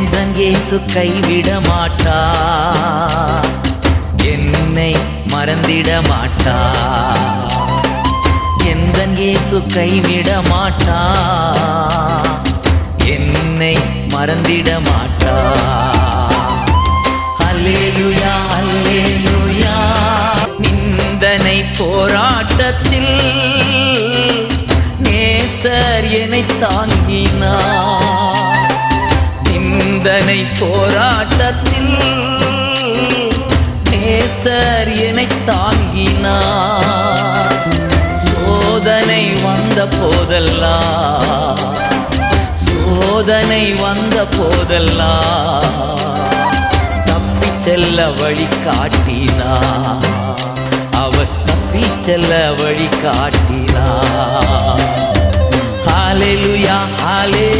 சொந்தன் இயேசு கைவிட மாட்டா என்னை மறந்திட மாட்டா எந்தன் இயேசு கைவிட மாட்டா என்னை மறந்திட மாட்டா அல்லேலுயா அல்லேலுயா. நிந்தனை போராட்டத்தில் நேசர் என்னை தாங்கினார். சிந்தனை போராட்டத்தில் நேசர் என தாங்கினார். சோதனை வந்த போதெல்லாம் சோதனை வந்த போதெல்லாம் தப்பி செல்ல வழி காட்டினா அவர் தப்பி செல்ல வழி காட்டினா ஹalleluya ஹாலே